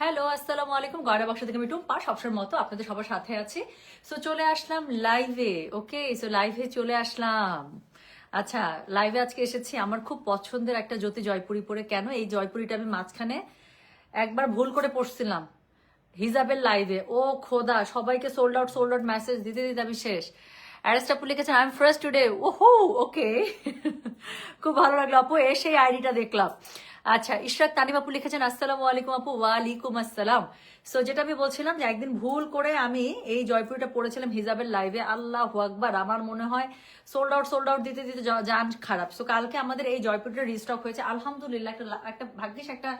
Hello, আসসালামু আলাইকুম। গয়না বাক্স থেকে আমি টুম্পা সবসময় মতো আপনাদের সবার সাথে আছি। সো চলে আসলাম লাইভে ওকে সো লাইভে চলে আসলাম। আচ্ছা লাইভে আজকে এসেছি আমার খুব পছন্দের একটা জ্যোতি জয়পুরি পরে। কেন? এই জয়পুরিটা আমি মাঝখানে একবার ভুল করে পড়ছিলাম। হিজাবের লাইভে ও খোদা, সবাইকে sold out sold out message দিতে দিতে আমি শেষ। অ্যারেস্ট আপু লিখেছেন আই এম ফার্স্ট টুডে ওহো ওকে খুব ভালো লাগল, আপু, এসে আইডিটা দেখলাম। আচ্ছা ইশরাক তানিম আপু লিখেছেন, আসসালামু আলাইকুম আপু, ওয়ালাইকুম আসসালাম। সো যেটা আমি বলছিলাম যে একদিন ভুল করে আমি এই জয়পুরিটা পড়েছিলাম হিজাবের লাইভে আল্লাহ আকবার, আমার মনে হয় সোল্ড আউট সোল্ড আউট দিতে দিতে যান খারাপ। সো কালকে আমাদের এই জয়পুরিটা রিস্টক হয়েছে। আলহামদুলিল্লাহ, একটা একটা ভাগ্যিস একটা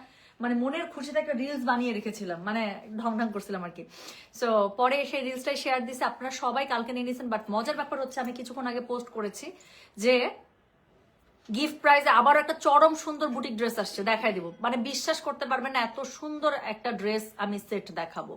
মানে মনের খুশিতে একটা রিলস বানিয়ে রেখেছিলাম। মানে ঢং ঢং করছিলাম আর কি। সো পরে সেই রিলসটাই শেয়ার দিছে। আপনারা সবাই কালকে নিয়ে নিয়েছেন বাট মজার ব্যাপার হচ্ছে আমি কিছুক্ষণ আগে পোস্ট করেছি যে গিফট প্রাইজে আবার একটা চরম সুন্দর বুটিক ড্রেস আসছে, দেখাই দিব। মানে বিশ্বাস করতে পারবেন না, এত সুন্দর একটা ড্রেস আমি সেট দেখাবো।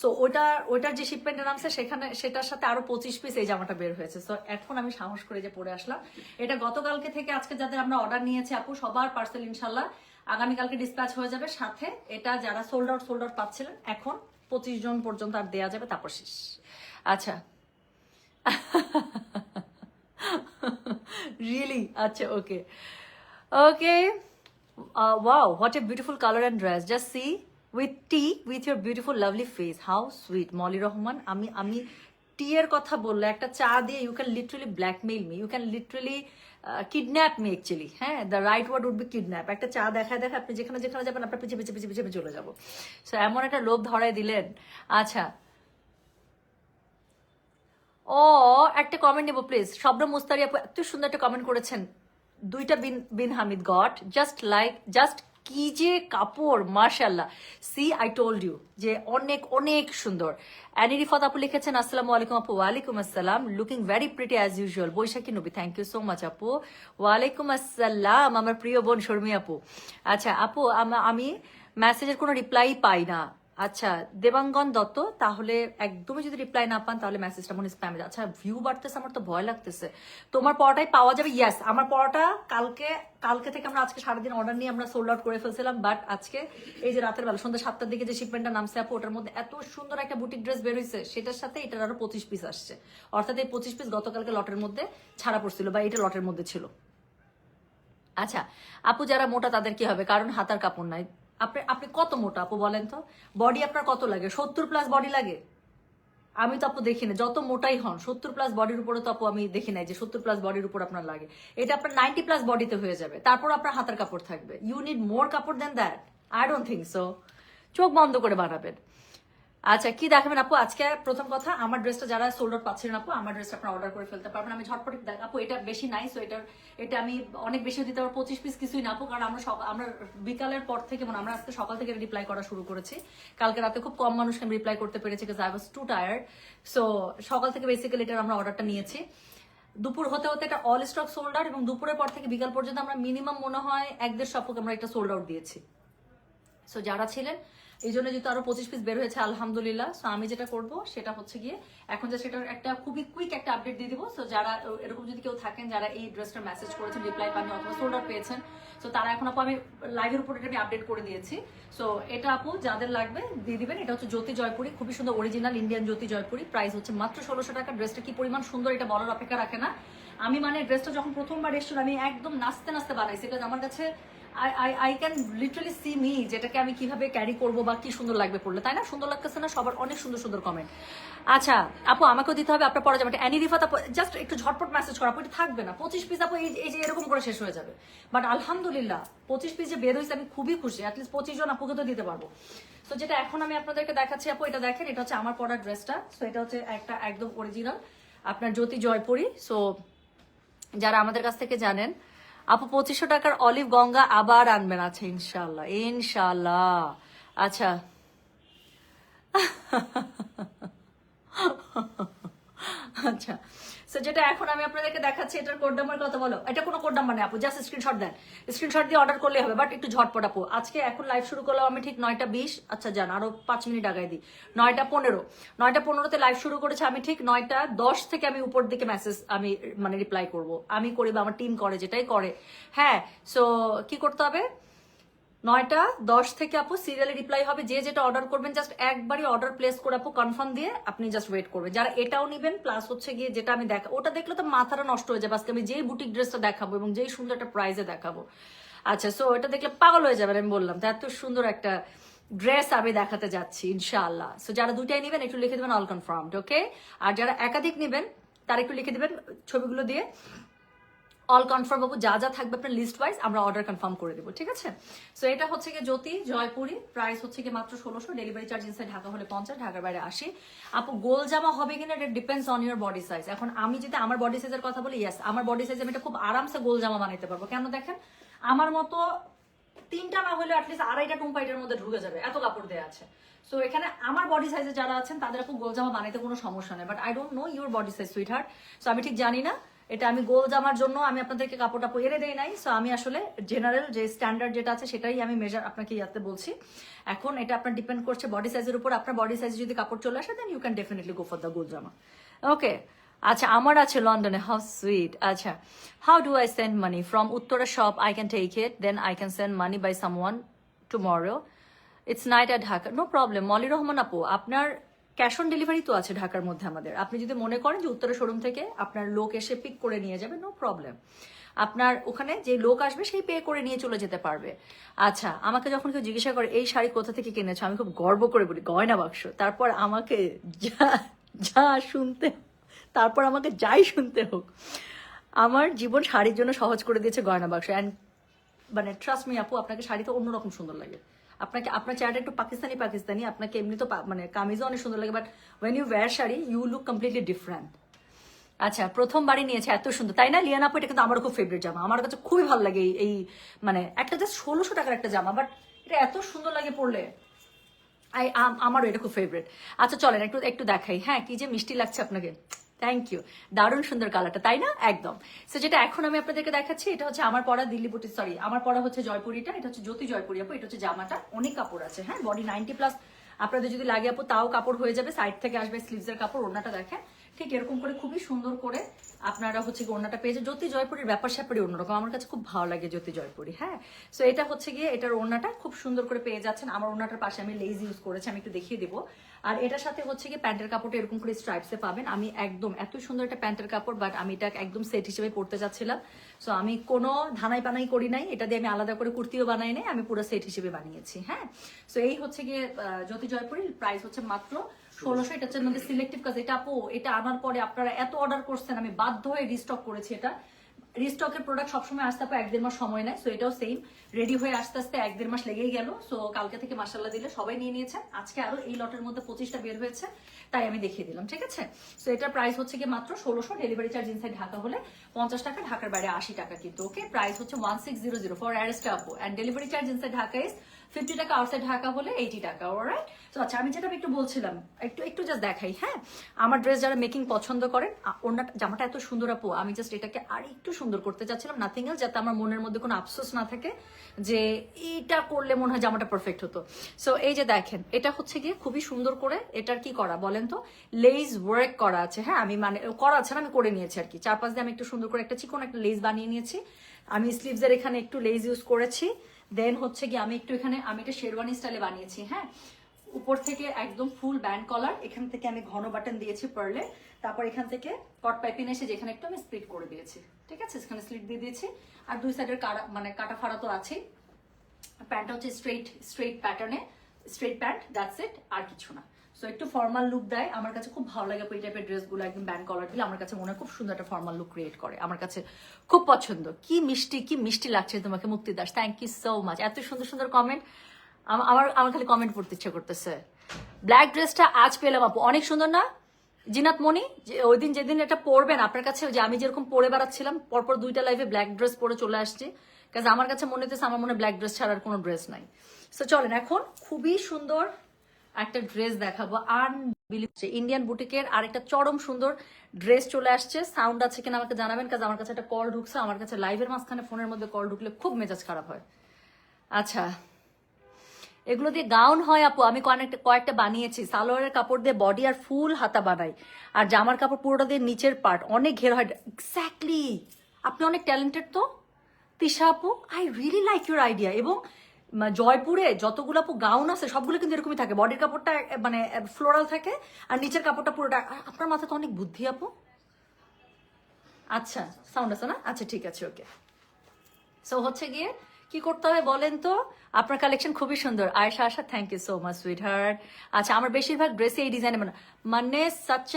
সো ওইটা ওটার যে শিপমেন্টের নামছে, সেখানে, সেটার সাথে আরও পঁচিশ পিস এই জামাটা বের হয়েছে। সো এখন আমি সাহস করে যে পরে আসলাম। এটা গতকালকে থেকে আজকে যাদের আমরা অর্ডার নিয়েছি, আপু, সবার পার্সেল ইনশাল্লাহ আগামীকালকে ডিসপ্যাচ হয়ে যাবে। সাথে এটা যারা সোল্ড আউট সোল্ড আউট পাচ্ছিলেন, এখন পঁচিশ জন পর্যন্ত আর দেয়া যাবে, তারপর শেষ। আচ্ছা। really? acha okay. Okay uh, wow what a beautiful color and dress. Just see with tea with your beautiful lovely face. How sweet. Molly Rahman আমি আমি টি এর কথা বললে একটা চা দিয়ে you can literally blackmail me you can literally kidnap me actually হ্যাঁ the right word would be kidnap একটা চা দেখায় দেখা আপনি যেখানে যেখানে যাবেন আপনার পিছিয়ে পিছিয়ে পিছিয়ে পিছিয়ে চলে যাব। সো এমন একটা লোভ ধরায় দিলেন। আচ্ছা ও, একটা কমেন্ট নেব প্লিজ শব্দ মুস্তারি আপু এত সুন্দর একটা কমেন্ট করেছেন। দুইটা বিন বিন Hamid got just like just কি যে কাপড় মার্শাল্লাহ সি আই টোল্ড ইউ যে অনেক অনেক সুন্দর। অ্যানি রিফাত আপু লিখেছেন, আসসালামু আলাইকুম আপু, ওয়ালাইকুম আসসালাম। Looking very pretty as usual Boishakhi Nabi thank you so much আপু। ওয়ালাইকুম আসসালাম, আমার প্রিয় বোন শর্মি আপু। আচ্ছা আপু, আমি মেসেজের কোনো রিপ্লাই পাই না। আচ্ছা দেবাঙ্গন দত্ত, তাহলে একদমই যদি রিপ্লাই না পান, তাহলে মেসেজটা মনে স্প্যামে আচ্ছা ভিউ বাড়তেছে, আমার তো ভয় লাগতেছে। তোমার পড়াটাই পাওয়া যাবে? ইয়াস আমার পড়াটা কালকে কালকে থেকে আমরা আজকে সারাদিন অর্ডার নিয়ে আমরা সোল্ড আউট করে ফেলছিলাম বাট আজকে এই যে রাতের বেলা, সন্ধ্যা সাতটার দিকে যে শিপমেন্টটা নামছে আপু, ওটার মধ্যে এত সুন্দর একটা বুটিক ড্রেস বের হয়েছে সেটার সাথে এটার আরও পঁচিশ পিস আসছে। অর্থাৎ এই পঁচিশ পিস গতকালকে লটের মধ্যে ছাড়া পড়ছিল, বা এটা লটের মধ্যে ছিল। আচ্ছা আপু, যারা মোটা, তাদের কি হবে? কারণ হাতার কাপড় নাই। আপনি আপনি কত মোটা আপু বলেন তো? বডি আপনার কত লাগে? সত্তর প্লাস বডি লাগে? আমি তো আপু দেখি না যত মোটাই হন, সত্তর প্লাস বডির উপরে তো আপু আমি দেখি নাই যে সত্তর প্লাস বডির উপর আপনার লাগে। এটা আপনার নাইনটি প্লাস বডিতে হয়ে যাবে। তারপর আপনার হাতের কাপড় থাকবে। ইউ নিড মোর কাপড় then that I don't think so চোখ বন্ধ করে বানাবেন। আচ্ছা কি দেখাবেন আপু? আজকে প্রথম কথা, আমার ড্রেসটা যারা সোল্ড আউট পাচ্ছেন আপু, আমার ড্রেসটা আপনারা অর্ডার করে ফেলতে পারবেন। আমি ঝটপট দেখ- আপু, এটা বেশি নাই সো এটা এটা আমি অনেক বেশি দিতে পারব, পঁচিশ পিস কিছুই না আপু, কারণ আমরা আমরা বিকালের পর থেকে মানে আমরা আজকে সকাল থেকে রিপ্লাই করা শুরু করেছি। কালকে রাতে খুব কম মানুষকে আমি রিপ্লাই করতে পেরেছি because I was too tired so সকাল থেকে বেসিক্যালি এটার আমরা অর্ডারটা নিয়েছি। দুপুর হতে হতে এটা অল স্টক সোল্ড আউট এবং দুপুরের পর থেকে বিকাল পর্যন্ত আমরা মিনিমাম মনে হয় এক দেড় সপ্তাহ আমরা এটা সোল্ড আউট দিয়েছি। সো যারা ছিলেন এই জন্য যেহেতু আরও পঁচিশ পিস বের হয়েছে, আলহামদুলিল্লাহ। সো আমি যেটা করব, সেটা হচ্ছে গিয়ে, এখন যে সেটার একটা খুবই কুইক একটা আপডেট দিয়ে দিব। সো যারা এরকম যদি কেউ থাকেন, যারা এই ড্রেসটার মেসেজ করেছেন রিপ্লাই পাননি অথবা সোল্ড আউট পেয়েছেন সো তারা এখন আপু, আমি লাইভের উপর এটা আমি আপডেট করে দিয়েছি। সো এটা আপু, যাদের লাগবে, দিয়ে দিবেন। এটা হচ্ছে জ্যোতি জয়পুরি, খুবই সুন্দর original Indian Jyoti Jaipuri. Price হচ্ছে মাত্র ষোলোশো টাকা। ড্রেসটা কি পরিমাণ সুন্দর, এটা বলার অপেক্ষা রাখে না। আমি মানে ড্রেসটা যখন প্রথমবার এসেছিল আমি একদম নাচতে নাচতে বানাইছি। এটা আমার কাছে I I can literally see me যেটাকে আমি কীভাবে ক্যারি করব বা কি সুন্দর লাগবে পড়লে, তাই না? সুন্দর লাগতেছে না, সবার অনেক সুন্দর সুন্দর কমেন্ট আচ্ছা আপু, আমাকেও দিতে হবে, আপনার পরে যাবে অ্যানি রিফাত আপু জাস্ট একটু ঝটপট মেসেজ করা, আপু, এটা থাকবে না। পঁচিশ পিস আপু, এই এই যে এরকম করে শেষ হয়ে যাবে। বাট আলহামদুলিল্লাহ, পঁচিশ পিস যে বের হয়েছে, আমি খুবই খুশি। অ্যাটলিস্ট পঁচিশ জন আপুকে তো দিতে পারব। তো যেটা এখন আমি আপনাদেরকে দেখাচ্ছি, আপু, এটা দেখেন, এটা হচ্ছে আমার পড়ার ড্রেসটা সো এটা হচ্ছে একটা একদম অরিজিনাল আপনার জ্যোতি জয়পুরি। সো যারা আমাদের কাছ থেকে জানেন আপু পঁচিশশো টাকার অলিভ গঙ্গা আবার আনবেন। আচ্ছা ইনশাল্লাহ ইনশাল্লাহ আচ্ছা। আচ্ছা। সো যেটা এখন আমি আপনাদেরকে দেখাচ্ছি, এটার কোড নাম্বার কত বলো। এটা কোনো কোড নাম্বার নেই, আপু জাস্ট স্ক্রিনশট দেন। স্ক্রিনশট দিয়ে অর্ডার করলে হবে বাট একটু ঝটপট, আপু। আজকে এখন লাইভ শুরু করলাম আমি ঠিক নয়টা বিশ। আচ্ছা যান, আরও পাঁচ মিনিট আগায় দিই। নয়টা পনেরো। নয়টা পনেরোতে লাইভ শুরু করেছে আমি ঠিক নয়টা দশ থেকে আমি উপর দিকে মেসেজ আমি মানে রিপ্লাই করব। আমি করি বা আমার টিম করে, যেটাই করে। হ্যাঁ সো কি করতে হবে? নয়টা দশ থেকে আপু সিরিয়ালে রিপ্লাই হবে। যে যেটা অর্ডার করবেন জাস্ট একবারই অর্ডার প্লেস করে আপু কনফার্ম দিয়ে আপনি জাস্ট ওয়েট করবেন। যারা এটাও নিবেন প্লাস হচ্ছে গিয়ে যেটা আমি দেখা ওটা দেখলে তো মাথাটা নষ্ট হয়ে যাবে। আজকে আমি যেই বুটিক ড্রেসটা দেখাবো এবং যেই সুন্দর একটা প্রাইজে দেখাবো। আচ্ছা সো এটা দেখলে পাগল হয়ে যাবেন, আমি বললাম। এত সুন্দর একটা ড্রেস আমি দেখাতে যাচ্ছি, ইনশাআল্লাহ। সো যারা দুটাই নেবেন, একটু লিখে দেবেন অল কনফার্মড ওকে আর যারা একাধিক নেবেন, তারা একটু লিখে দেবেন ছবিগুলো দিয়ে। অল কনফার্ম বাবু, যা যা থাকবে আপনার লিস্ট ওয়াইজ আমরা অর্ডার কনফার্ম করে দেবো, ঠিক আছে? সো এটা হচ্ছে গিয়ে জ্যোতি জয়পুরি প্রাইস হচ্ছে গিয়ে মাত্র ষোলোশো ডেলিভারি চার্জ ইনসাইড ঢাকা হলে পঞ্চাশ, ঢাকার বাইরে আশি। আপু, গোল জামা হবে কিনা এটা depends on your body size এখন আমি যদি আমার বডি সাইজের কথা বলি ইয়েস আমার বডি সাইজ আমি এটা খুব আরামসে গোল জামা বানাইতে পারব। কেন দেখেন? আমার মতো তিনটা না হলে অ্যাটলিস্ট আড়াইটা টুম্পা এটার মধ্যে ঢুকে যাবে, এত কাপড় দেওয়া আছে। সো এখানে আমার বডি সাইজে যারা আছেন, তাদের আপু গোল জামা বানাইতে কোনো সমস্যা নেই। But I don't know your body size sweetheart so আমি ঠিক জানি না। এটা আমি গোল জামার জন্য আমি আপনাদেরকে কাপড়টা এনে দেই নাই। সো আমি আসলে জেনারেল যে স্ট্যান্ডার্ড যেটা আছে সেটাই আমি মেজার আপনাকে ইয়াতে বলছি। এখন এটা আপনার ডিপেন্ড করছে বডি সাইজের উপর। আপনার বডি সাইজ যদি কাপড় চলে আসে then you can definitely go for the গোল জামা। ওকে আচ্ছা আমার আছে লন্ডনে। হাউ সুইট আচ্ছা how do I send money from Uttara shop I can take it then I can send money by someone tomorrow it's night at Dhaka no problem Molly Rahman আপু, আপনার cash on delivery তো আছে ঢাকার মধ্যে আমাদের। আপনি যদি মনে করেন যে উত্তরা শোরুম থেকে আপনার লোক এসে পিক করে নিয়ে যাবে নো প্রবলেম আপনার ওখানে যে লোক আসবে, সেই পে করে নিয়ে চলে যেতে পারবে। আচ্ছা আমাকে যখন কেউ জিজ্ঞাসা করে, এই শাড়ি কোথা থেকে কিনেছো? আমি খুব গর্ব করে বলি, গয়না বাক্স। তারপর আমাকে যা যা শুনতে, তারপর আমাকে যাই শুনতে হোক, আমার জীবন শাড়ির জন্য সহজ করে দিয়েছে গয়না বাক্স। অ্যান্ড মানে ট্রাস্ট মি আপু, আপনাকে শাড়িতে অন্যরকম সুন্দর লাগে। আপনাকে, আপনার চেহারাটা একটু পাকিস্তানি পাকিস্তানি, আপনাকে এমনি তো মানে কামিজও অনেক সুন্দর লাগে but when you wear sari you look completely different আচ্ছা প্রথম বাড়ি নিয়েছে, এত সুন্দর। তাই না লিয়ানা আপু এটা কিন্তু আমার খুব ফেভারিট জামা। আমার কাছে খুবই ভালো লাগে এই- মানে একটা জাস্ট ষোলোশো টাকার একটা জামা বাট এটা এত সুন্দর লাগে পরলে। আই আমারও এটা খুব ফেভারিট আচ্ছা চলেন, একটু একটু দেখাই। হ্যাঁ কি যে মিষ্টি লাগছে আপনাকে। থ্যাংক ইউ দারুণ সুন্দর কালারটা তাই না? একদম। সো যেটা এখন আমি আপনাদেরকে দেখাচ্ছি, এটা হচ্ছে আমার পড়া দিল্লি বুটি সরি আমার পড়া হচ্ছে জয়পুরিটা, এটা হচ্ছে জ্যোতি জয়পুরি আপু, এটা হচ্ছে জামাটা, অনেক কাপড় আছে হ্যাঁ? বডি নাইনটি প্লাস আপনাদের যদি লাগে আপু, তাও কাপড় হয়ে যাবে সাইড থেকে আসবে স্লিভসের কাপড়, ওড়নাটা দেখেন। ঠিক এরকম করে খুবই সুন্দর করে আপনারা হচ্ছে ওড়নাটা পেয়েছে জ্যোতি জয়পুরের ব্যাপার স্যাপারই অন্যরকম। আমার কাছে খুব ভালো লাগে জ্যোতি জয়পুরি হ্যাঁ? সো এটা হচ্ছে গিয়ে এটার ওড়নাটা খুব সুন্দর করে পেয়ে যাচ্ছেন। আমার ওড়নাটার পাশে আমি লেজ ইউজ করেছি, আমি একটু দেখিয়ে দেবো। আর এটার সাথে হচ্ছে গিয়ে প্যান্টের কাপড়টা এরকম করে স্ট্রাইপসে পাবেন। আমি একদম এত সুন্দর একটা প্যান্টের কাপড় বাট আমি এটা একদম সেট হিসেবে পড়তে যাচ্ছিলাম। সো আমি কোনো ধানাই পানাই করি নাই। এটা দিয়ে আমি আলাদা করে কুর্তিও বানাই নাই। আমি পুরো সেট হিসেবে বানিয়েছি হ্যাঁ? সো এই হচ্ছে গিয়ে জ্যোতি জয়পুরীর প্রাইস হচ্ছে মাত্র ষোলোশো। এটা হচ্ছে সিলেক্টিভ কাজ এটা আপু, এটা আনার পরে আপনারা এত অর্ডার করছেন, আমি বাধ্য হয়ে রিস্টক করেছি এটা। রিস্টকের প্রোডাক্ট সবসময় আসতে আপু এক দেড় মাস সময় নেয় সো এটাও সেম রেডি হয়ে আস্তে আস্তে এক দেড় মাস লেগেই গেল সো কালকে থেকে মাসাল্লা দিলে সবাই নিয়ে নিয়েছে। আজকে আরও এই লটের মধ্যে পঁচিশটা বের হয়েছে, তাই আমি দেখিয়ে দিলাম, ঠিক আছে? সো এটার প্রাইস হচ্ছে কি মাত্র ষোলোশো ডেলিভারি চার্জ ইনসাইড ঢাকা হলে পঞ্চাশ টাকা, ঢাকার বাইরে আশি টাকা কিন্তু ওকে প্রাইস হচ্ছে one six zero zero for arrest আপু and delivery charge inside Dhaka is fifty টাকা আউটসাইড ঢাকা হলে এইটি টাকা ওরাইট তো আচ্ছা আমি যেটা একটু বলছিলাম, একটু একটু জাস্ট দেখাই হ্যাঁ? আমার ড্রেস যারা মেকিং পছন্দ করেন ওনার জামাটা এত সুন্দর আপু, আমি জাস্ট এটাকে আর একটু সুন্দর করতে চাচ্ছিলাম নাথিং এল যাতে আমার মনের মধ্যে কোনো আফসোস না থাকে যে এটা করলে মনে হয় জামাটা পারফেক্ট হতো। সো এই যে দেখেন, এটা হচ্ছে গিয়ে খুবই সুন্দর করে এটার কি করা বলেন তো? লেজ ওয়ার্ক করা আছে হ্যাঁ? আমি মানে করা আছে না, আমি করে নিয়েছি আর কি। চার পাঁচ দিয়ে আমি একটু সুন্দর করে একটা চিকন একটা লেজ বানিয়ে নিয়েছি। আমি স্লিভসের এখানে একটু লেজ ইউজ করেছি। দেন হচ্ছে কি আমি একটু এখানে, আমি এটা শেরওয়ানি স্টাইলে বানিয়েছি হ্যাঁ? উপর থেকে একদম ফুল ব্যান্ড কলার এখান থেকে আমি ঘন বাটন দিয়েছি পারলে তারপর এখান থেকে কট পাইপিং এসে যেখানে একটু আমি স্প্লিট করে দিয়েছি। ঠিক আছে? সেখানে স্লিট দিয়ে দিয়েছি। আর দুই সাইডের কাটা মানে কাটা ফাড়া তো আছেই। প্যান্টটা হচ্ছে স্ট্রেট স্ট্রেট প্যাটার্নে স্ট্রেট প্যান্ট দ্যাটস ইট আর কিছু না। সো একটু ফর্মাল লুক দেয়। আমার কাছে খুব ভালো লাগে এই টাইপের ড্রেসগুলো একদম ব্যান্ড কলার দিলে। আমার কাছে মনে হয় খুব সুন্দর একটা ফর্মাল লুক ক্রিয়েট করে। আমার কাছে খুব পছন্দ। কি মিষ্টি কি মিষ্টি লাগছে তোমাকে, Mukti Das. Thank you so much এত সুন্দর সুন্দর কমেন্ট আমার আমার খালি কমেন্ট পড়তে ইচ্ছে করতেছে। ব্ল্যাক ড্রেসটা আজ পেলাম আপু। অনেক সুন্দর না? জিনাত মনি ওই দিন যেদিন এটা পরবেন, আপনার কাছে যে আমি যেরকম পরে বেড়াচ্ছিলাম, পরপর দুইটা লাইভে ব্ল্যাক ড্রেস পরে চলে আসছি। কাজ আমার কাছে মনে হতেছে আমার মনে ব্ল্যাক ড্রেস ছাড়ার কোনো ড্রেস নাই। সো চলেন এখন। খুবই সুন্দর একটা ড্রেস দেখাবো। আনবিলিভ ইন্ডিয়ান বুটিকের আরেকটা চরম সুন্দর ড্রেস চলে আসছে। সাউন্ড আছে কিনা আমাকে জানাবেন কাজ আমার কাছে একটা কল ঢুকছে। আমার কাছে লাইভের মাঝখানে ফোনের মধ্যে কল ঢুকলে খুব মেজাজ খারাপ হয়। আচ্ছা এগুলো দিয়ে গাউন হয় আপু। আমি কয়েকটা কয়েকটা বানিয়েছি। সালোয়ারের কাপড় দিয়ে বডি আর ফুল হাতা বানাই। আর জামার কাপড় পুরোটা দিয়ে নিচের পার্ট অনেক ঘের হয়। এক্স্যাক্টলি আপনি অনেক ট্যালেন্টেড তো। তিশা আপু I really like your idea এবং জয়পুরে যতগুলো আপু গাউন আছে, সবগুলো কিন্তু এরকমই থাকে। বডির কাপড়টা মানে ফ্লোরাল থাকে, আর নিচের কাপড়টা পুরোটা আপনার মাথায় তো অনেক বুদ্ধি আপু? আচ্ছা সাউন্ড আছে না? আচ্ছা ঠিক আছে ওকে সো হচ্ছে গিয়ে, কি করতে হবে বলেন তো? আপনার কালেকশন খুবই সুন্দর। Ayesha Asha thank you so much sweetheart আচ্ছা আমার বেশিরভাগ ড্রেসে এই ডিজাইনে মানে মানে সাচ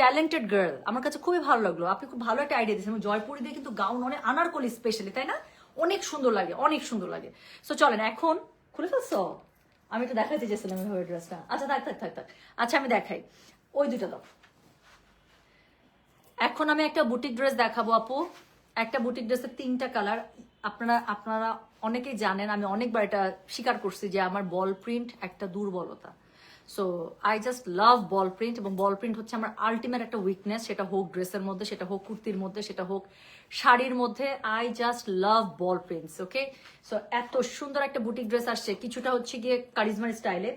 ট্যালেন্টেড গার্ল আমার কাছে খুবই ভালো লাগল। আপনি খুব ভালো একটা আইডিয়া দিয়েছেন। জয়পুরি দিয়ে কিন্তু গাউন অনেক আনারকলি স্পেশালি তাই না? অনেক সুন্দর লাগে, অনেক সুন্দর লাগে। সো চলেন, এখন খুলে ফেলছো? আমি তো দেখাতে চেয়েছিলাম এইভাবে ড্রেসটা আচ্ছা থাক থাক থাক থাক। আচ্ছা আমি দেখাই। ওই দুটো দাও। এখন আমি একটা বুটিক ড্রেস দেখাবো, আপু। একটা বুটিক ড্রেসের তিনটা কালার আপনারা আপনারা অনেকেই জানেন, আমি অনেকবার এটা স্বীকার করছি যে আমার বল প্রিন্ট একটা দুর্বলতা। So I just love ball print এবং বল প্রিন্ট হচ্ছে আমার আলটিমেট একটা উইকনেস সেটা হোক ড্রেসের মধ্যে, সেটা হোক কুর্তির মধ্যে, সেটা হোক শাড়ির মধ্যে I just love ball prints okay so এত সুন্দর একটা বুটিক ড্রেস আসছে। কিছুটা হচ্ছে গিয়ে কারিজমার স্টাইলে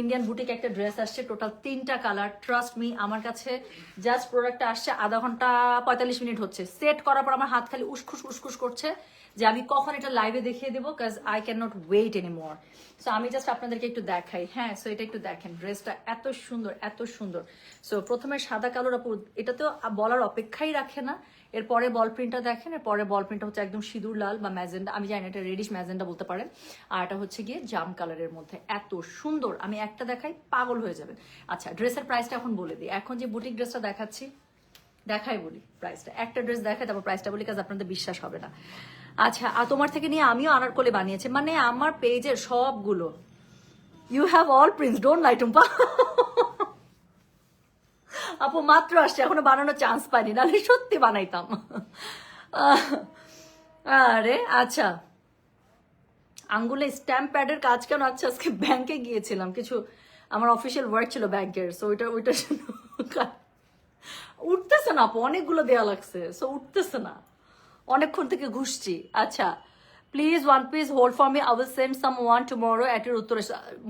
ইন্ডিয়ান বুটিক একটা ড্রেস আসছে টোটাল তিনটা কালার ট্রাস্ট মি আমার কাছে জাস্ট প্রোডাক্টটা আসছে, আধা ঘণ্টা পঁয়তাল্লিশ মিনিট হচ্ছে। সেট করার পর আমার হাত খালি উসখুস উসখুস করছে। যে আমি কখন এটা লাইভে দেখিয়ে দেবো কাজ I can not wait any more so আমি জাস্ট আপনাদেরকে একটু দেখাই। হ্যাঁ সো এটা একটু দেখেন ড্রেসটা এত সুন্দর এত সুন্দর। সো প্রথমে সাদা কালোর উপর এটা তো বলার অপেক্ষাই রাখে না। এরপরে বল প্রিন্টটা দেখেন, এরপরে বল প্রিন্টটা হচ্ছে একদম সিঁদুর লাল বা ম্যাজেন্ডা। আমি জানি এটা রেডিশ ম্যাজেন্ডা বলতে পারেন। আর এটা হচ্ছে গিয়ে জাম কালারের মধ্যে। এত সুন্দর। আমি একটা দেখাই, পাগল হয়ে যাবেন। আচ্ছা ড্রেসের প্রাইসটা এখন বলে দিই। এখন যে বুটিক ড্রেসটা দেখাচ্ছি দেখাই বলি প্রাইসটা একটা ড্রেস দেখাই, তারপর প্রাইসটা বলি, কাজ আপনাদের বিশ্বাস হবে না। আচ্ছা আর তোমার থেকে নিয়ে আমিও আনারকলি বানিয়েছি। মানে আমার পেজের সবগুলো। You have all prints don't lie Tumpa. আপু, মাত্র আসছে, এখনও বানানোর চান্স পাইনি, নাহলে সত্যি বানাইতাম। আরে আচ্ছা। আঙ্গুলে স্ট্যাম্প প্যাডের কাজ কেন? আচ্ছা আজকে ব্যাংকে গিয়েছিলাম। কিছু, আমার অফিসিয়াল ওয়ার্ক ছিল ব্যাংকের সো ওইটা ওইটা উঠতেছে না আপু, অনেকগুলো দেওয়া লাগছে সো উঠতেছে না। অনেকক্ষণ থেকে ঘুষছি। আচ্ছা please one piece hold for me I will send someone tomorrow at এর উত্তরে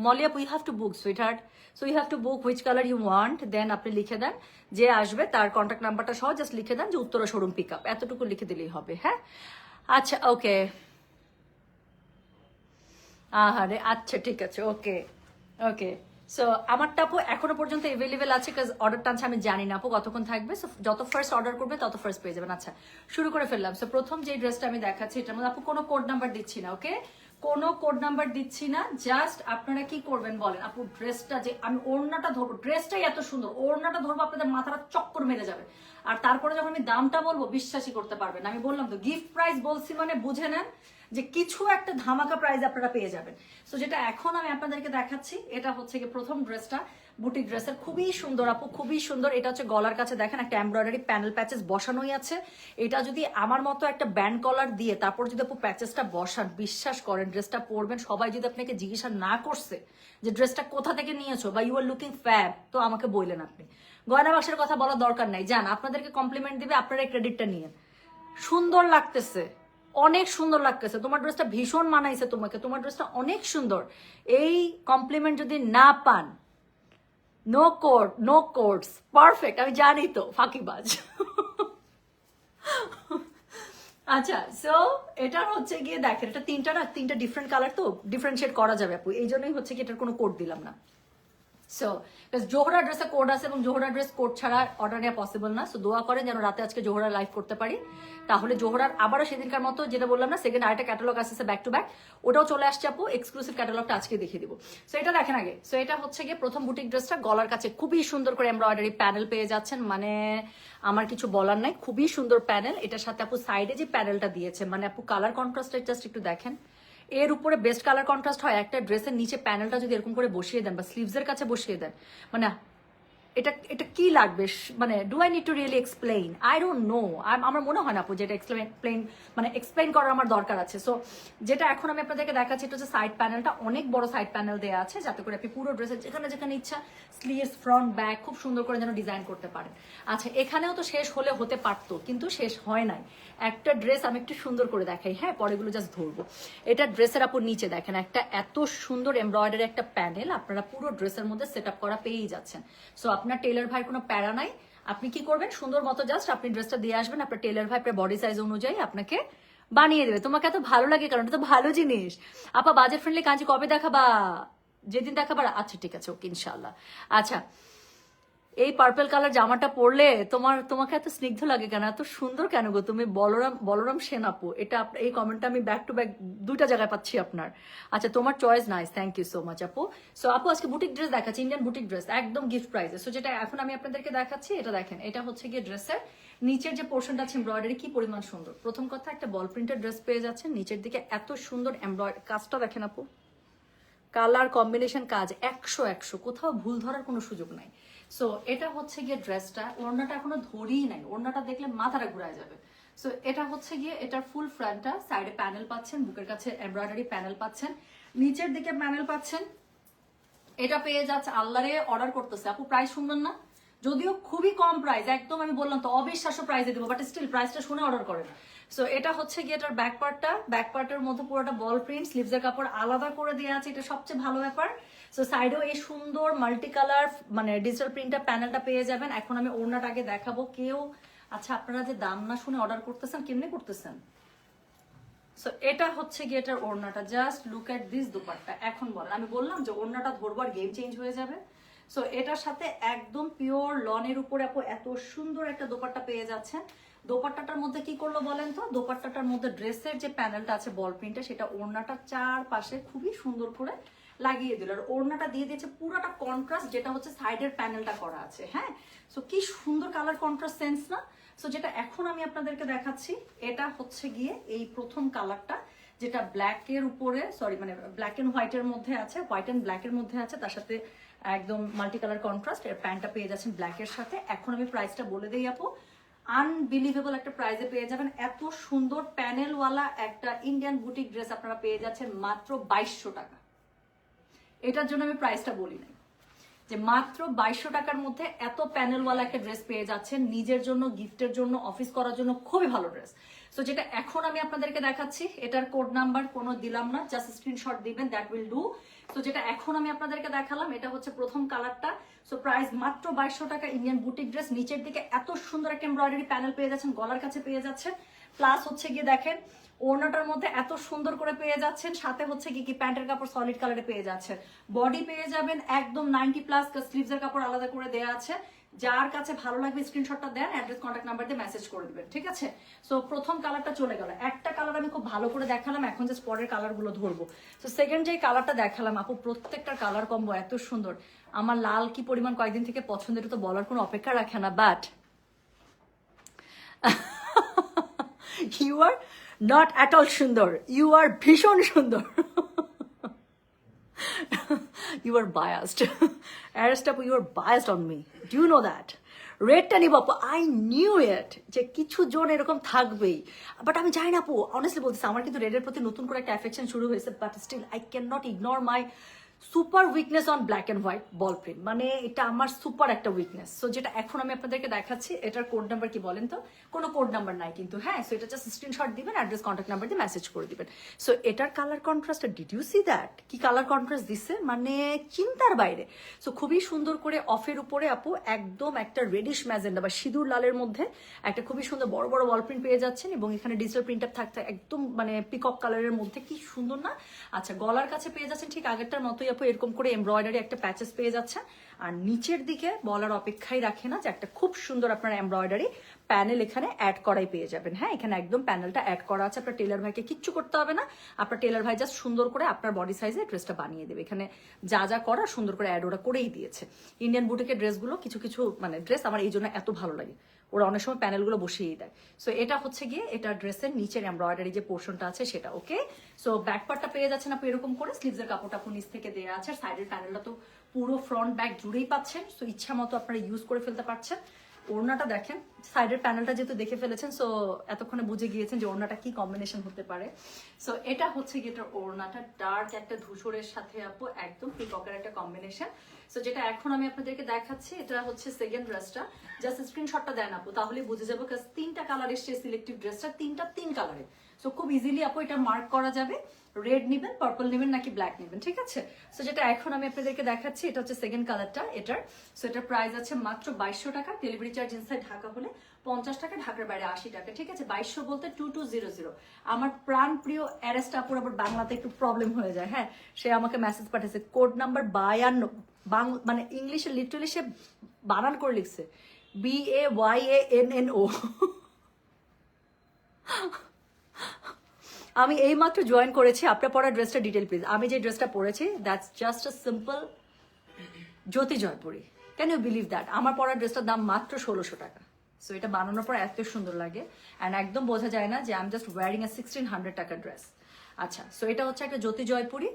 মলি আপু you have to book sweetheart so you have to book which colour you want then আপনি লিখে দেন। যে আসবে, তার কন্ট্যাক্ট নাম্বারটা সহ জাস্ট লিখে দেন যে উত্তরা শোরুম পিক আপ এতটুকু লিখে দিলেই হবে হ্যাঁ? আচ্ছা ওকে আহারে আচ্ছা ঠিক আছে ওকে ওকে সো আমার টাপু এখনও পর্যন্ত এভেলেবেল আছে কাজ অর্ডার টানছে আমি জানি না আপু কতক্ষণ থাকবে। সো যত ফার্স্ট অর্ডার করবে, তত ফার্স্ট পেয়ে যাবেন। আচ্ছা শুরু করে ফেললাম। সো প্রথম যে ড্রেসটা আমি দেখাচ্ছি, এটার মধ্যে আপু কোনো কোড নাম্বার দিচ্ছি না ওকে কোনো কোড নাম্বার দিচ্ছি না জাস্ট আপনারা কি করবেন বলেন? আপু ড্রেসটা যে, আমি ওড়নাটা ধরবো। ড্রেসটাই এত সুন্দর, ওড়নাটা ধরবো, আপনাদের মাথাটা চক্কর মেরে যাবে। আর তারপরে যখন আমি দামটা বলব, বিশ্বাসই করতে পারবেন আমি বললাম তো গিফট প্রাইস বলছি মানে বুঝে নেন যে কিছু একটা ধামাকা প্রাইজ আপনারা পেয়ে যাবেন। সো যেটা এখন আমি আপনাদেরকে দেখাচ্ছি, এটা হচ্ছে কি প্রথম ড্রেসটা বুটিক ড্রেসের খুবই সুন্দর আপু, খুবই সুন্দর। এটা হচ্ছে গলার কাছে দেখেন, একটা এমব্রয়ডারি প্যানেল প্যাচেস বসানোই আছে। এটা যদি আমার মতো একটা ব্যান্ড কলার দিয়ে তারপর যদি আপু প্যাচেসটা বসান, বিশ্বাস করেন ড্রেসটা পরবেন। সবাই যদি আপনাকে জিজ্ঞাসা না করছে যে ড্রেসটা কোথা থেকে নিয়েছো বা ইউ আর লুকিং ফ্যাব তো আমাকে বললেন আপনি। গয়না বাক্সের কথা বলার দরকার নাই। যান, আপনাদেরকে কমপ্লিমেন্ট দিবে, আপনারা ক্রেডিটটা নিয়ে সুন্দর লাগতেছে, অনেক সুন্দর লাগতেছে। তোমার ড্রেসটা ভীষণ মানাইছে তোমাকে, তোমার ড্রেসটা অনেক সুন্দর। এই কমপ্লিমেন্ট যদি না পান no code no codes perfect আমি জানি তো, ফাঁকিবাজ। আচ্ছা সো এটা হচ্ছে গিয়ে দেখেন, এটা তিনটা না, তিনটা ডিফারেন্ট কালার তো ডিফারেন্সিয়েট করা যাবে আপু। এই জন্যই হচ্ছে কি এটার কোনো কোড দিলাম না। সো জোহরা ড্রেসে কোড আছে এবং জোহরা ড্রেস কোড ছাড়া অর্ডার নেওয়া পসিবল না। সো দোয়া করেন যেন রাতে আজকে জোহরা লাইভ করতে পারি। তাহলে জোহরার আবারও সেদিনকার মতো যেটা বললাম না সেকেন্ড আরেকটা ক্যাটালগ আসছে ব্যাক টু ব্যাক ওটাও চলে আসছে আপু এক্সক্লুসিভ ক্যাটালগটা আজকে দেখিয়ে দিব। সো এটা দেখেন আগে। সো এটা হচ্ছে গিয়ে প্রথম বুটিক ড্রেসটা গলার কাছে খুবই সুন্দর করে এমব্রয়ডারি প্যানেল পেয়ে যাচ্ছেন। মানে আমার কিছু বলার নাই। খুবই সুন্দর প্যানেল এটার সাথে আপু সাইডে যে প্যানেলটা দিয়েছে মানে আপু কালার কন্ট্রাস্টটা জাস্ট একটু দেখেন। এর উপরে বেস্ট কালার কন্ট্রাস্ট হয়, একটা ড্রেসের নিচে প্যানেলটা যদি এরকম করে বসিয়ে দেন বা স্লিভসের কাছে বসিয়ে দেন মানে এটা এটা কি লাগবে? মানে do I need to really explain I don't know আমার মনে হয় না আপু যেটা এক্সপ্লেন মানে এক্সপ্লেইন করার আমার দরকার আছে। সো যেটা এখন আমি আপনাদেরকে দেখাচ্ছি, এটা হচ্ছে সাইড প্যানেলটা অনেক বড় সাইড প্যানেল দেওয়া আছে, যাতে করে আপনি পুরো ড্রেসের যেখানে যেখানে ইচ্ছা স্লিভস ফ্রন্ট ব্যাক খুব সুন্দর করে যেন ডিজাইন করতে পারেন। আচ্ছা এখানেও তো শেষ হলে হতে পারতো, কিন্তু শেষ হয় নাই। একটা ড্রেস আমি একটু সুন্দর করে দেখাই হ্যাঁ? পরেগুলো জাস্ট ধরবো। এটা ড্রেসের আপর নিচে দেখেন, একটা এত সুন্দর এমব্রয়ডারি একটা প্যানেল আপনারা পুরো ড্রেসের মধ্যে সেট আপ করা পেয়েই যাচ্ছেন। সো আপনার টেলার ভাই কোনো প্যারা নাই। আপনি কি করবেন? সুন্দর মতো জাস্ট আপনি ড্রেসটা দিয়ে আসবেন, আপনার টেলার ভাই আপনার বডি সাইজ অনুযায়ী আপনাকে বানিয়ে দেবে। তোমাকে এত ভালো লাগে কারণ এটা তো ভালো জিনিস। আপা বাজেট ফ্রেন্ডলি কাঞ্চি কবে দেখাবা? যেদিন দেখাবার আচ্ছা ঠিক আছে, ওকে ইনশাল্লাহ আচ্ছা এই পার্পল কালার জামাটা পরলে তোমার, তোমাকে এত স্নিগ্ধ লাগে কেন? এত সুন্দর কেন গো তুমি? বলরাম বলরাম সেন আপু, এটা এই কমেন্টটা আমি ব্যাক টু ব্যাক দুইটা জায়গায় পাচ্ছি আপনার। আচ্ছা তোমার choice nice thank you so much আপু। সো আপু, আজকে বুটিক ড্রেস দেখাচ্ছি ইন্ডিয়ান বুটিক ড্রেস একদম গিফট প্রাইজে সো যেটা এখন আমি আপনাদেরকে দেখাচ্ছি, এটা দেখেন, এটা হচ্ছে গিয়ে ড্রেসের নিচের যে পোর্শনটা আছে এমব্রয়ডারি কি পরিমাণ সুন্দর। প্রথম কথা, একটা বল প্রিন্টের ড্রেস পেয়ে যাচ্ছেন, নিচের দিকে এত সুন্দর এমব্রয়ডারি কাজটা দেখেন আপু। কালার কম্বিনেশন কাজ, একশো একশো, কোথাও ভুল ধরার কোনো সুযোগ নাই। সো এটা হচ্ছে গিয়ে ড্রেসটা ওড়নাটা এখনও ধরেই নাই। ওড়নাটা দেখলে মাথাটা ঘুরায় যাবে। সো এটা হচ্ছে গিয়ে এটার ফুল ফ্রন্টটা সাইডে প্যানেল পাচ্ছেন, বুকের কাছে এমব্রয়ডারি প্যানেল পাচ্ছেন। নিচের দিকে প্যানেল পাচ্ছেন। এটা পেয়ে যাচ্ছে আল্লাহরে অর্ডার করতেছে। আপু প্রাইস শুনবেন না? যদিও খুবই কম প্রাইস একদম আমি বললাম তো, অবিশ্বাস্য প্রাইসে দেবো বাট স্টিল প্রাইসটা শুনে অর্ডার করেন। সো এটা হচ্ছে গিয়ে এটার ব্যাক পার্টটা ব্যাক পার্টের মধ্যে পুরোটা বল প্রিন্ট স্লিভসের কাপড় আলাদা করে দেওয়া আছে, এটা সবচেয়ে ভালো ব্যাপার। সো সাইডেও এই সুন্দর মাল্টি কালার মানে ডিজিটাল প্রিন্টার প্যানেলটা পেয়ে যাবেন। এখন আমি আগে দেখাবো। কেউ আচ্ছা আপনারা যে দাম না শুনে অর্ডার করতেছেন, কেমনে করতেছেন? সো এটা হচ্ছে গিয়ে এটার ওড়নাটা। Just look at this dupatta. এখন বলেন। আমি বললাম যে ওড়নাটা ধরবার গেম চেঞ্জ হয়ে যাবে। সো এটার সাথে একদম পিওর লনের উপরে আপু এত সুন্দর একটা দোপাট্টা পেয়ে যাচ্ছেন। দোপাট্টাটার মধ্যে কি করল বলেন তো? দোপাট্টাটার মধ্যে ড্রেসের যে প্যানেলটা আছে, বল প্রিন্টটা, সেটা ওড়নাটা চারপাশে খুবই সুন্দর করে লাগিয়ে দিল। আর ওড়নাটা দিয়ে দিয়েছে পুরোটা কন্ট্রাস্ট যেটা হচ্ছে সাইডের প্যানেলটা করা আছে। হ্যাঁ? সো কি সুন্দর কালার কন্ট্রাস্ট সেন্স না? সো যেটা এখন আমি আপনাদেরকে দেখাচ্ছি, এটা হচ্ছে গিয়ে এই প্রথম কালারটা যেটা ব্ল্যাক এর উপরে সরি মানে ব্ল্যাক এন্ড হোয়াইটের মধ্যে আছে হোয়াইট এন্ড ব্ল্যাক এর মধ্যে আছে, তার সাথে একদম মাল্টি কালার কন্ট্রাস্ট এর প্যান্টটা পেয়ে যাচ্ছেন ব্ল্যাক এর সাথে। এখন আমি প্রাইসটা বলে দিই আপু। আনবিলিভেবল একটা প্রাইজে পেয়ে যাবেন। এত সুন্দর প্যানেলওয়ালা একটা ইন্ডিয়ান বুটিক ড্রেস আপনারা পেয়ে যাচ্ছেন মাত্র বাইশশো টাকা। এটার জন্য আমি প্রাইসটা বলি নাই। যে মাত্র বাইশশো টাকার মধ্যে এত প্যানেলওয়ালা একটা ড্রেস পেয়ে যাচ্ছেন, নিজের জন্য, গিফটের জন্য অফিস করার জন্য, খুবই ভালো ড্রেস সো যেটা এখন আমি আপনাদেরকে দেখাচ্ছি, এটার কোড নাম্বার কোনো দিলাম না জাস্ট স্ক্রিনশট দিবেন দ্যাট উইল ডু তো যেটা এখন আমি আপনাদেরকে দেখালাম, এটা হচ্ছে প্রথম কালারটা। সো প্রাইস মাত্র বাইশশো টাকা ইন্ডিয়ান বুটিক ড্রেস নিচের দিকে এত সুন্দর একটা এমব্রয়ডারি প্যানেল পেয়ে যাচ্ছেন, গলার কাছে পেয়ে যাচ্ছেন। প্লাস হচ্ছে গিয়ে দেখেন, ওড়নাটার মধ্যে এত সুন্দর করে পেয়ে যাচ্ছেন, সাথে হচ্ছে কি কি প্যান্টের কাপড় সলিড কালারে পেয়ে যাচ্ছেন। বডি পেয়ে যাবেন একদম নাইনটি প্লাস স্লিভসের কাপড় আলাদা করে দেওয়া আছে। যার কাছে ভালো লাগবে স্ক্রিনশটটা দেন অ্যাড্রেস কন্ট্যাক্ট নাম্বার দিয়ে মেসেজ করে দিবেন, ঠিক আছে? সো প্রথম কালারটা চলে গেল। একটা কালার আমি খুব ভালো করে দেখালাম, এখন যে পরের কালারগুলো ধরবো। তো সেকেন্ড যে কালারটা দেখালাম, আপু প্রত্যেকটার কালার কম্বো এত সুন্দর। আমার লাল কি পরিমাণ কয়েকদিন থেকে পছন্দের তো বলার কোনো অপেক্ষা রাখে না but you are not at all সুন্দর। ইউ আর ভীষণ সুন্দর। you are biased. Aristotle, you are biased on me. Do you know that? রেডটা নিব আপু আই নিউ ইট যে কিছু জন এরকম থাকবেই বাট আমি জানি না আপু অনেস্টলি বলতেছি আমার কিন্তু রেডের প্রতি নতুন করে একটা অ্যাফেকশন শুরু হয়েছে but still I can not ignore my super weakness on black and white ball print. মানে এটা আমার সুপার একটা উইকনেস। সো যেটা এখন আমি আপনাদেরকে দেখাচ্ছি, এটার কোড নাম্বার কি বলেন তো? কোনো কোড নাম্বার নাই কিন্তু হ্যাঁ? সো এটা জাস্ট স্ক্রিনশট দিবেন অ্যাড্রেস কন্ট্যাক্ট নাম্বার দিয়ে মেসেজ করে দিবেন। সো এটার colour contrast did you see that কি কালার কন্ট্রাস্ট দিছে? মানে চিন্তার বাইরে। সো খুবই সুন্দর করে অফের উপরে আপু একদম একটা রেডিশ ম্যাজেন্ডা বা সিঁদুর লালের মধ্যে একটা খুবই সুন্দর বড় বড় ওয়াল প্রিন্ট পেয়ে যাচ্ছেন এবং এখানে ডিজিটাল প্রিন্ট আপ থাকতে একদম মানে পিকক কালারের মধ্যে কি সুন্দর না? আচ্ছা গলার কাছে পেয়ে যাচ্ছেন ঠিক আগেরটার মতোই আপু এরকম করে এমব্রয়ডারি একটা প্যাচেস পেয়ে যাচ্ছে আর নিচের দিকে বলার অপেক্ষাই রাখে না যে একটা খুব সুন্দর আপনার এমব্রয়ডারি প্যানেল এখানে অ্যাড করাই পেয়ে যাবেন। হ্যাঁ এখানে একদম প্যানেলটা অ্যাড করা আছে। আপনার টেলার ভাইকে কিচ্ছু করতে হবে না। আপনার টেলার ভাই জাস্ট সুন্দর করে আপনার বডি সাইজে ড্রেসটা বানিয়ে দেবে। এখানে যা যা করা সুন্দর করে অ্যাড ওরা করেই দিয়েছে। ইন্ডিয়ান বুটিকের ড্রেসগুলো কিছু কিছু মানে ড্রেস আমার এই জন্য এত ভালো লাগে। ওরা অনেক সময় প্যানেলগুলো বসিয়েই দেয়। সো এটা হচ্ছে গিয়ে এটা ড্রেসের নিচের এমব্রয়ডারি যে পোর্শনটা আছে সেটা ওকে সো ব্যাক পার্টটা পেয়ে যাচ্ছেন আপনি এরকম করে। স্লিভসের কাপড়টা নিচ থেকে দেওয়া আছে। সাইডের প্যানেলটা তো পুরো ফ্রন্ট ব্যাক জুড়েই পাচ্ছেন সো ইচ্ছা মতো আপনারা ইউজ করে ফেলতে পারছেন। ওড়নাটা দেখেন সাইডের প্যানেলটা যেহেতু দেখে ফেলেছেন সো এতক্ষণে বুঝে গিয়েছেন যে ওড়নাটা কি কম্বিনেশন হতে পারে। সো এটা হচ্ছে গিয়ে এটার ওড়নাটা ডার্ক একটা ধূসরের সাথে আপু, একদম পিককের একটা কম্বিনেশন সো যেটা এখন আমি আপনাদেরকে দেখাচ্ছি, এটা হচ্ছে সেকেন্ড ড্রেসটা জাস্ট স্ক্রিনশটটা দেন আপু তাহলে বুঝে যাব কাজ তিনটা কালার এসছে সিলেক্টিভ ড্রেসটা তিনটা তিন কালারে সো খুব ইজিলি আপু এটা মার্ক করা যাবে। রেড নেবেন পার্পল নেবেন নাকি ব্ল্যাক নেবেন, ঠিক আছে? সো যেটা এখন আমি আপনাদেরকে দেখাচ্ছি, এটা হচ্ছে সেকেন্ড কালারটা এটার। সো এটার প্রাইস আছে মাত্র বাইশশো টাকা ডেলিভারি চার্জ ইনসাইড ঢাকা হলে পঞ্চাশ টাকা, ঢাকার বাইরে আশি টাকা, ঠিক আছে? বাইশশো বলতে টু টু জিরো জিরো আমার প্রাণ প্রিয় অ্যারেস্ট আপুর আবার বাংলাতে একটু প্রবলেম হয়ে যায় হ্যাঁ? সে আমাকে মেসেজ পাঠিয়েছে কোড নাম্বার বায়ান্ন, বাং মানে ইংলিশে লিটারালি সে বানান করে লিখছে B A Y A N N O আমি এইমাত্র জয়েন করেছি, আপনার পরা ড্রেসটা ডিটেল প্লিজ আমি যে ড্রেসটা পরেছি that's just a simple Jyoti Jaipuri. Can you believe that আমার পরা ড্রেসটার দাম মাত্র ষোলোশো টাকা। সো এটা বানানোর পর এত সুন্দর লাগে। অ্যান্ড একদম বোঝা যায় না যে I am just wearing a sixteen hundred টাকার ড্রেস আচ্ছা সো এটা হচ্ছে একটা জ্যোতি জয়পুরি।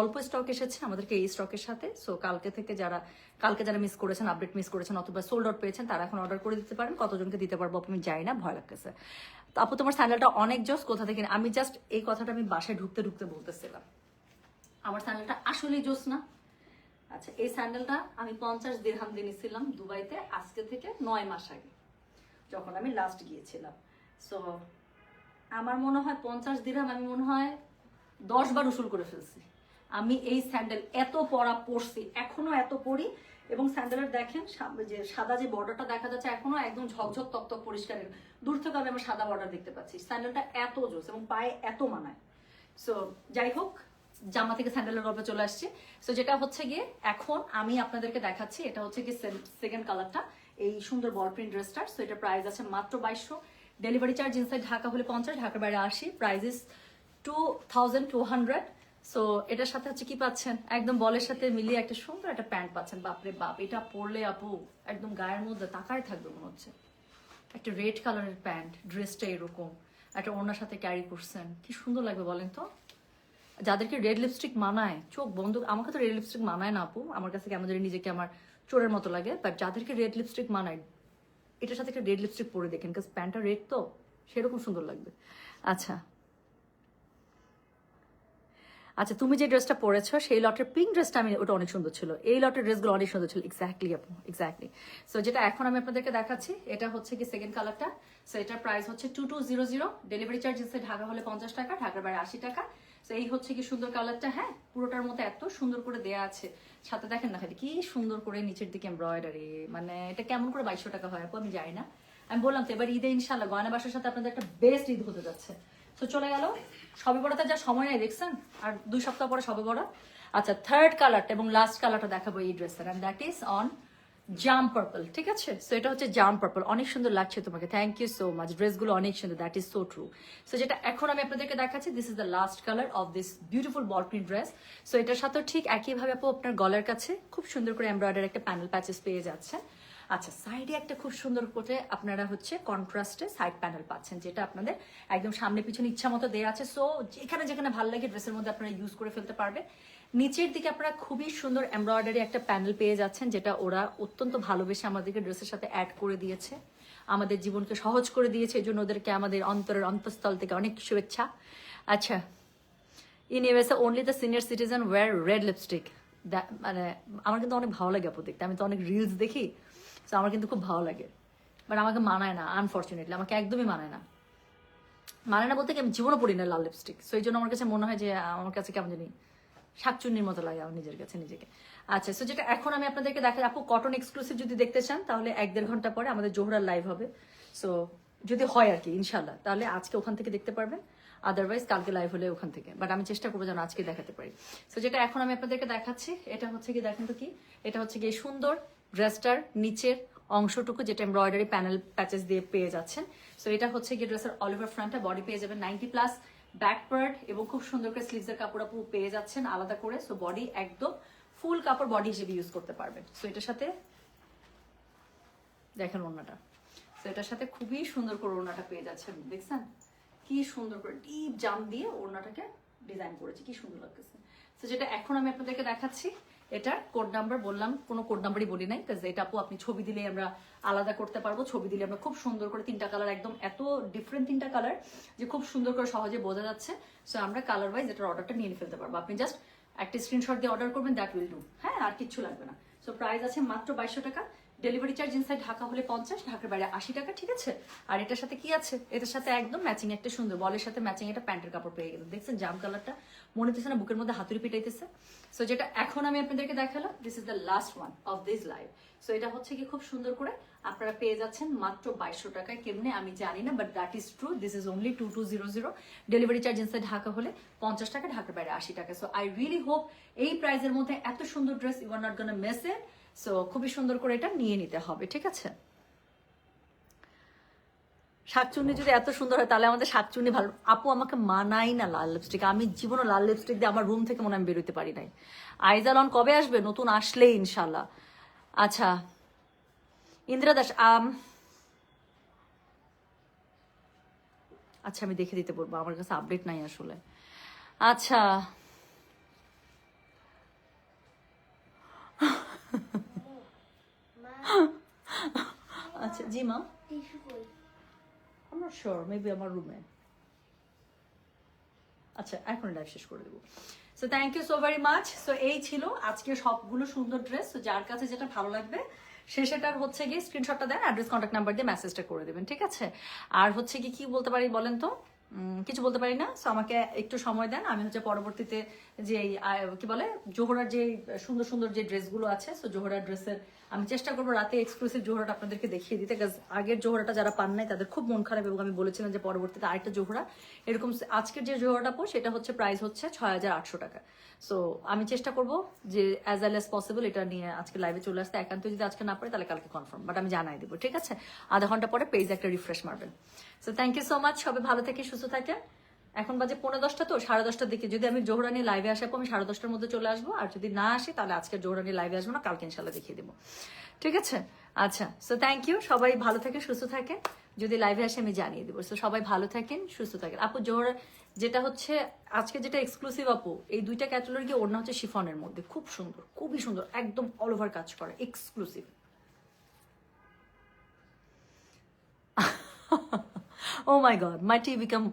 অল্প স্টক এসেছে আমাদেরকে এই স্টকের সাথে। সো কালকে থেকে যারা, কালকে যারা মিস করেছেন আপডেট মিস করেছেন অথবা সোল্ড আউট পেয়েছেন, তারা এখন অর্ডার করে দিতে পারেন। কতজনকে দিতে পারব, আমি যাই না, ভয় লাগতেছে। তো আপু, তোমার স্যান্ডেলটা অনেক জস, কোথা থেকে আমি জাস্ট এই কথাটা আমি বাসায় ঢুকতে ঢুকতে বলতেছিলাম। আমার স্যান্ডেলটা আসলেই জোস না। আচ্ছা এই স্যান্ডেলটা আমি পঞ্চাশ দিরহাম দিয়ে নিয়েছিলাম দুবাইতে আজকে থেকে নয় মাস আগে, যখন আমি লাস্ট গিয়েছিলাম। সো আমার মনে হয় পঞ্চাশ দিরহাম আমি মনে হয় দশ বার উসুল করে ফেলছি। আমি এই স্যান্ডেল এত পরা পরছি, এখনও এত পরি এবং স্যান্ডেলের দেখেন যে সাদা যে বর্ডারটা দেখা যাচ্ছে এখনও একদম ঝকঝক, তকতক, পরিষ্কার। দূর থেকে আমি আমার সাদা বর্ডার দেখতে পাচ্ছি। স্যান্ডেলটা এত জোস এবং পায়ে এত মানায়। সো যাই হোক, জামা থেকে স্যান্ডেলের গল্পে চলে আসছে। সো যেটা হচ্ছে গিয়ে, এখন আমি আপনাদেরকে দেখাচ্ছি, এটা হচ্ছে গিয়ে সেকেন্ড কালারটা এই সুন্দর বল প্রিন্ট ড্রেসটার সো এটা প্রাইস আছে মাত্র বাইশশো। ডেলিভারি চার্জ ইনসাইড ঢাকা হলে পঞ্চাশ, ঢাকার বাইরে আশি। Price is two thousand two hundred so এটার সাথে হচ্ছে কি পাচ্ছেন? একদম বলের সাথে মিলিয়ে একটা সুন্দর একটা প্যান্ট পাচ্ছেন। বাপরে বাপ, এটা পরলে আপু একদম গায়ের মধ্যে তাকায় থাকবে মনে হচ্ছে। একটা রেড কালারের প্যান্ট, ড্রেসটা এরকম, একটা ওনার সাথে ক্যারি করছেন। কি সুন্দর লাগবে বলেন তো? যাদেরকে রেড লিপস্টিক মানায়, চোখ বন্ধ আমাকে তো রেড লিপস্টিক মানায় না আপু। আমার কাছে কেমন জানি নিজেকে আমার চোরের মতো লাগে। বাট যাদেরকে রেড লিপস্টিক মানায়, এটার সাথে একটা রেড লিপস্টিক পরে দেখেন কাজ প্যান্টটা রেড তো, সেরকম সুন্দর লাগবে। আচ্ছা আচ্ছা তুমি যে ড্রেসটা পরেছো, সেই লটের পিঙ্ক ড্রেসটা আমি, ওটা অনেক সুন্দর ছিল। এই লটের ড্রেসগুলো অনেক সুন্দর ছিল এক্স্যাক্টলি আপু এক্স্যাক্টলি সো যেটা এখন আমি আপনাদেরকে দেখাচ্ছি, এটা হচ্ছে কি সেকেন্ড কালারটা সো এটার প্রাইস হচ্ছে two two zero zero delivery charge এসে ঢাকা হলে পঞ্চাশ টাকা, ঢাকার বাইরে আশি টাকা। তো এই হচ্ছে কি সুন্দর কালারটা হ্যাঁ? পুরোটার মতো এত সুন্দর করে দেয়া আছে। সাথে দেখেন না কি সুন্দর করে নিচের দিকে এমব্রয়ডারি মানে এটা কেমন করে বাইশশো টাকা হয় আপু, আমি জানি না। আমি বললাম তো, এবার ঈদে ইনশাল্লাহ গয়না বাসার সাথে আপনাদের একটা বেস্ট ঈদ হতে যাচ্ছে। তো চলে গেল। সবে বড়াতে যা সময় নেই, দেখছেন? আর দুই সপ্তাহ পরে সবে বড়া। আচ্ছা থার্ড কালারটা এবং লাস্ট কালারটা দেখাবো এই ড্রেসের and that is on jam purple ঠিক আছে? সো এটা হচ্ছে জাম পার্পল অনেক সুন্দর লাগছে তোমাকে। থ্যাংক ইউ সো মাচ ড্রেসগুলো অনেক সুন্দর that is so true so যেটা এখন আমি আপনাদেরকে দেখাচ্ছি this is the last colour of this beautiful ball print dress so এটার সাথেও ঠিক একইভাবে আপু আপনার গলার কাছে খুব সুন্দর করে এমব্রয়ডারি একটা প্যানেল প্যাচেস পেয়ে যাচ্ছে। আচ্ছা সাইডে একটা খুব সুন্দর করে আপনারা হচ্ছে কন্ট্রাস্টে সাইড প্যানেল পাচ্ছেন, যেটা আপনাদের একদম সামনে পিছনে ইচ্ছা মতো দেওয়া আছে। সো যেখানে যেখানে ভালো লাগে ড্রেসের মধ্যে আপনারা ইউজ করে ফেলতে পারবেন। নিচের দিকে আপনারা খুবই সুন্দর এমব্রয়ডারি একটা প্যানেল পেয়ে যাচ্ছেন, যেটা ওরা অত্যন্ত ভালোবেসে আমাদেরকে ড্রেসের সাথে অ্যাড করে দিয়েছে। আমাদের জীবনকে সহজ করে দিয়েছে এই জন্য ওদেরকে আমাদের অন্তরের অন্তঃস্থল থেকে অনেক শুভেচ্ছা। আচ্ছা in USA only the senior citizen wear red lipstick মানে আমার কিন্তু অনেক ভালো লাগে আপু দেখতে, আমি তো অনেক রিলস দেখি। তো আমার কিন্তু খুব ভালো লাগে। বাট আমাকে মানায় না আনফর্চুনেটলি আমাকে একদমই মানায় না। মানে না বলতে কি, আমি জীবনও পড়ি না লাল লিপস্টিক সো এই জন্য আমার কাছে মনে হয় যে আমার কাছে কেমন জানি শাকচুন্নির মতো লাগে আমার নিজের কাছে, নিজেকে। আচ্ছা সো যেটা এখন আমি আপনাদেরকে দেখা আপু কটন এক্সক্লুসিভ যদি দেখতে চান, তাহলে এক দেড় ঘণ্টা পরে আমাদের জোহরার লাইভ হবে। সো যদি হয় আর কি ইনশাল্লাহ তাহলে আজকে ওখান থেকে দেখতে পারবেন। আদারওয়াইজ কালকে লাইভ হলে ওখান থেকে। বাট আমি চেষ্টা করব যেন আজকে দেখাতে পারি। সো যেটা এখন আমি আপনাদেরকে দেখাচ্ছি, এটা হচ্ছে কি, দেখেন তো কি, এটা হচ্ছে কি সুন্দর ড্রেসটার নিচের অংশটুকু যেটা এমব্রয়ডারি প্যানেল প্যাচেস দিয়ে পেয়ে যাচ্ছেন। সো এটা হচ্ছে কি ড্রেসের অল ওভার ফ্রন্টটা বডি পেয়ে যাবেন নাইনটি প্লাস ব্যাক পার্ট এবং খুব সুন্দর করে স্লিভসের কাপড় আপু পেয়ে যাচ্ছেন আলাদা করে। সো বডি একদম ফুল কাপড় বডি হিসেবে ইউজ করতে পারবেন। সো এটার সাথে দেখেন ওড়নাটা। তো এটার সাথে খুবই সুন্দর করে ওড়নাটা পেয়ে যাচ্ছেন, দেখছেন? কি সুন্দর করে ডিপ জাম দিয়ে ওড়নাটাকে ডিজাইন করেছে, কি সুন্দর লাগতেছে। তো যেটা এখন আমি আপনাদেরকে দেখাচ্ছি এটার কোড নাম্বার বললাম, কোনো কোড নাম্বারই বলি নাই কাজ এটা আপু, আপনি ছবি দিলে আমরা আলাদা করতে পারব। ছবি দিলে আমরা খুব সুন্দর করে তিনটা কালার একদম এত ডিফারেন্ট তিনটা কালার যে খুব সুন্দর করে সহজে বোঝা যাচ্ছে। সো আমরা কালার ওয়াইজ এটার অর্ডারটা নিয়ে ফেলতে পারব। আপনি জাস্ট একটা স্ক্রিনশট দিয়ে অর্ডার করবেন দ্যাট উইল ডু হ্যাঁ আর কিচ্ছু লাগবে না। সো প্রাইস আছে মাত্র বাইশশো টাকা। ডেলিভারি চার্জ ইনসাইড ঢাকা হলে পঞ্চাশ, ঢাকার বাইরে আশি টাকা, ঠিক আছে? আর এটার সাথে কি আছে? এটার সাথে একদম ম্যাচিং একটা সুন্দর বলের সাথে ম্যাচিং একটা প্যান্টের কাপড় পেয়ে গেল দেখছেন জাম কালারটা মনে হচ্ছে না বুকের মধ্যে হাতুড়ি পিটাইতেছে। সো যেটা এখন আমি আপনাদেরকে দেখালাম this is the last one of this live so এটা হচ্ছে কি খুব সুন্দর করে আপনারা পেয়ে যাচ্ছেন মাত্র বাইশশো টাকায়। কেমনে আমি জানি না but that is true this is only two two zero zero delivery charge inside Dhaka হলে পঞ্চাশ টাকা, ঢাকার বাইরে আশি টাকা। সো আই রিয়েলি হোপ এই প্রাইজের মধ্যে এত সুন্দর dress you are not gonna miss it so খুবই সুন্দর করে এটা নিয়ে নিতে হবে, ঠিক আছে? শাকচুন্নি যদি এত সুন্দর হয়, তাহলে আমাদের শাকচুন্নি ভালো। আপু আমাকে মানাই না লাল লিপস্টিক আমি জীবনে লাল লিপস্টিক দিয়ে আমার রুম থেকে মনে আমি বেরোতে পারি নাই। আইজালন কবে আসবে? নতুন আসলেই ইনশাল্লাহ আচ্ছা ইন্দিরা দাস, আম আচ্ছা আমি দেখে দিতে বলব। আমার কাছে আপডেট নাই আসলে। আচ্ছা আচ্ছা জি কই I'm not sure. Maybe আমার রুমে আচ্ছা এখন লাইভ শেষ করে দেবো। So thank you so very much so এই ছিল আজকে সবগুলো সুন্দর ড্রেস তো যার কাছে যেটা ভালো লাগবে সে সেটার হচ্ছে গিয়ে স্ক্রিনশটটা দেন অ্যাড্রেস কন্ট্যাক্ট নাম্বার দিয়ে মেসেজটা করে দেবেন ঠিক আছে? আর হচ্ছে কি কি বলতে পারি বলেন তো? কিছু বলতে পারি না? সো আমাকে একটু সময় দেন আমি হচ্ছে পরবর্তীতে যে কি বলে, জোহরার যে সুন্দর সুন্দর যে ড্রেসগুলো আছে সো জোহরার ড্রেসের আমি চেষ্টা করব রাতে এক্সক্লুসিভ জোহরাটা আপনাদেরকে দেখিয়ে দিতে কাজ আগের জোহরাটা যারা পান নাই, তাদের খুব মন খারাপ এবং আমি বলেছিলাম যে পরবর্তীতে আরেকটা জোহরা। এরকম আজকের যে জোহরাটা পো সেটা হচ্ছে প্রাইস হচ্ছে ছয় হাজার আটশো টাকা। সো আমি চেষ্টা করব যে অ্যাজ ওয়েল অ্যাজ পসিবল এটা নিয়ে আজকে লাইভে চলে আসতে। একান্ত যদি আজকে না পারে, তাহলে কালকে কনফার্ম বাট আমি জানাই দেবো, ঠিক আছে? আধা ঘণ্টা পরে পেজ একটা রিফ্রেশ মারবেন। So thank you so much সবাই ভালো থেকে সুস্থ থাকেন। এখন বাজে পনেরো দশটা তো, সাড়ে দশটার দিকে। যদি আমি জোহরানি লাইভে আসার পর আমি সাড়ে দশটার মধ্যে চলে আসব। আর যদি না আসি, তাহলে আজকে জোহরানি লাইভে আসব না, কালকে ইনশাল্লাহ দেখিয়ে দেবো। ঠিক আছে? আচ্ছা সো থ্যাংক ইউ সবাই ভালো থাকে সুস্থ থাকে যদি লাইভে আসে, আমি জানিয়ে দেবো। সো সবাই ভালো থাকেন, সুস্থ থাকেন। আপু, জোহরা, যেটা হচ্ছে, আজকে যেটা এক্সক্লুসিভ আপু, এই দুইটা ক্যাটালরি ওড়না হচ্ছে শিফনের মধ্যে। খুব সুন্দর, খুবই সুন্দর, একদম অল ওভার কাজ করে exclusive oh my god, my tea become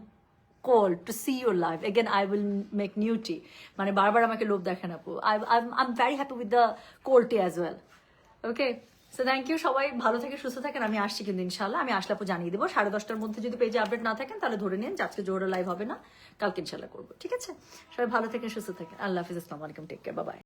cold to see your life again I will make new tea মানে বারবার আমাকে লোভ দেখেন আপু। I I am very happy with the cold tea as well okay so thank you সবাই ভালো থেকে সুস্থ থাকেন। আমি আসছি কিন্তু ইনশাল্লাহ আমি আসলে আপু জানিয়ে দেবো। সাড়ে দশটার মধ্যে যদি পেজে আপডেট না থাকেন, তাহলে ধরে নিন আজকে জোহরা লাইভ হবে না। কালকে ইনশাল্লাহ করব। ঠিক আছে? সবাই ভালো থেকে সুস্থ থাকেন। আল্লাহ হাফিজ। আসসালামু আলাইকুম। টেক কেয়ার বাবাই